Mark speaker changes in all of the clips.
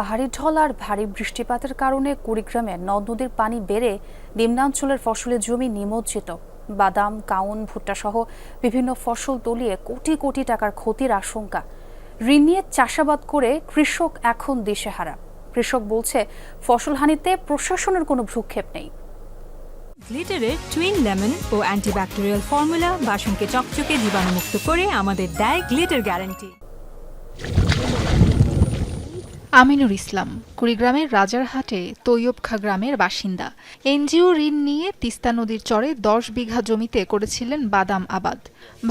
Speaker 1: পাহাড়ি ঢল আর ভারী বৃষ্টিপাতের কারণে কুড়িগ্রামে নদ নদীর পানি বেড়ে নিম্নাঞ্চলের ফসলের জমি নিমজ্জিত। বাদাম, কাউন ভুট্টা সহ বিভিন্ন ফসল তলিয়ে কোটি কোটি টাকার ক্ষতির আশঙ্কা। ঋণ নিয়ে চাষাবাদ করে কৃষক এখন দিশেহারা। কৃষক বলছে ফসলহানিতে প্রশাসনের কোনো ভ্রুক্ষেপ নেই।
Speaker 2: গ্লিটারের টুইন লেমন ও অ্যান্টিব্যাকটেরিয়াল ফর্মুলা বাসনকে চকচকে জীবাণুমুক্ত করে আমাদের দেয় গ্লিটার গ্যারান্টি
Speaker 3: আমিনুর ইসলাম, কুড়িগ্রামের রাজারহাটে তৈয়বখা গ্রামের বাসিন্দা। এনজিও ঋণ নিয়ে তিস্তা নদীর চরে দশ বিঘা জমিতে করেছিলেন বাদাম আবাদ।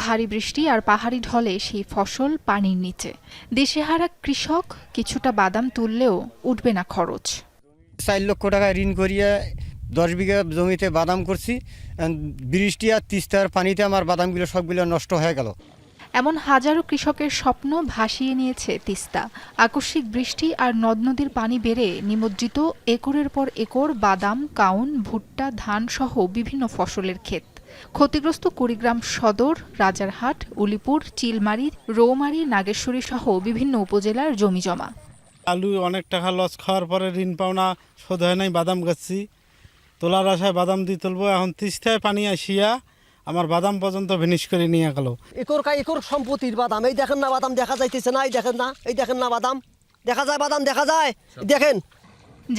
Speaker 3: ভারী বৃষ্টি আর পাহাড়ি ঢলে সেই ফসল পানির নিচে। দেশেহারা কৃষক কিছুটা বাদাম তুললেও উঠবে না খরচ।
Speaker 4: চার লক্ষ টাকা ঋণ করিয়ে দশ বিঘা জমিতে বাদাম করছি। বৃষ্টি আর তিস্তার পানিতে আমার বাদামগুলো সবগুলো নষ্ট হয়ে গেল।
Speaker 3: এমন হাজারো কৃষকের স্বপ্ন ভাসিয়ে নিয়েছে তিস্তা। আকস্মিক বৃষ্টি আর নদ নদীর পানি বেড়ে নিমজ্জিত একরের পর একর বাদাম, কাউন, ভুট্টা, ধান সহ বিভিন্ন ফসলের ক্ষেত। ক্ষতিগ্রস্ত কুড়িগ্রাম সদর, রাজারহাট, উলিপুর, চিলমারি, রৌমারি, নাগেশ্বরী সহ বিভিন্ন উপজেলার জমিজমা
Speaker 5: আলু অনেক টাকা লস খাওয়ার পরে ঋণ পাওনা শোধ হয় নাই, বাদাম গাচ্ছি। তোলার আশায় বাদাম দিয়ে তুলবো, এখন তিস্তায় পানি আসিয়া আমার বাদাম পর্যন্ত ভিনিশ করে নিয়ে গেল।
Speaker 6: একর কা একর সম্পত্তির বাদাম। এই দেখেন না বাদাম দেখা যাইতেছে না এই দেখেন না এই দেখেন না বাদাম। দেখা যায় বাদাম দেখা যায়। দেখেন।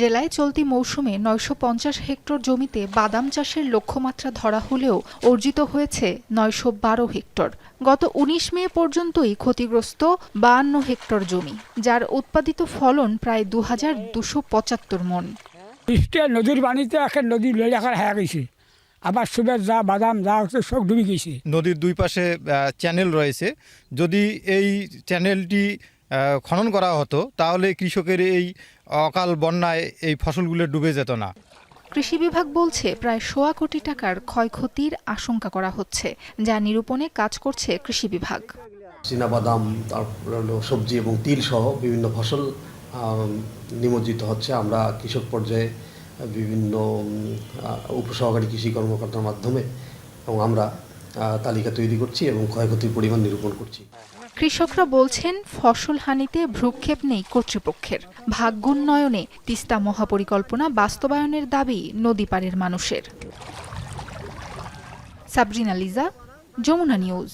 Speaker 3: জেলায় চলতি মৌসুমে নয়শো পঞ্চাশ হেক্টর জমিতে বাদাম চাষের লক্ষ্যমাত্রা ধরা হলেও অর্জিত হয়েছে নয়শো বারো হেক্টর। গত উনিশ মে পর্যন্তই ক্ষতিগ্রস্ত বাহান্ন হেক্টর জমি যার উৎপাদিত ফলন প্রায় দু হাজার দুশো পঁচাত্তর মন।
Speaker 7: বৃষ্টি নদীর পানিতে এখন নদীর লেখার হয়ে গেছে। আবার সুবের যা বাদাম যা হচ্ছে সব ডুবে গেছে।
Speaker 8: নদীর দুই পাশে চ্যানেল রয়েছে। যদি এই চ্যানেলটি খনন করা হতো তাহলে কৃষকের এই অকাল বন্যায় এই ফসলগুলো ডুবে যেত না।
Speaker 3: কৃষি বিভাগ বলছে প্রায় সোয়া কোটি টাকার ক্ষয়ক্ষতির আশঙ্কা করা হচ্ছে যা নিরূপণে কাজ করছে কৃষি বিভাগ।
Speaker 6: বাদাম তারপর হলো সবজি এবং তিল সহ বিভিন্ন ফসল নিমজ্জিত হচ্ছে। আমরা কৃষক পর্যায়ে বিভিন্ন উপসহকারী কৃষি কর্মকর্তার মাধ্যমে এবং আমরা তালিকা তৈরি করছি এবং ক্ষয়ক্ষতির পরিমাণ নিরূপণ করছি।
Speaker 3: কৃষকরা বলছেন, ফসল হানিতে ভ্রুক্ষেপ নেই কর্তৃপক্ষের। ভাগ্যোন্নয়নে তিস্তা মহাপরিকল্পনা বাস্তবায়নের দাবি নদী নদীপাড়ের মানুষের। সাবরিনা লিজা, যমুনা নিউজ।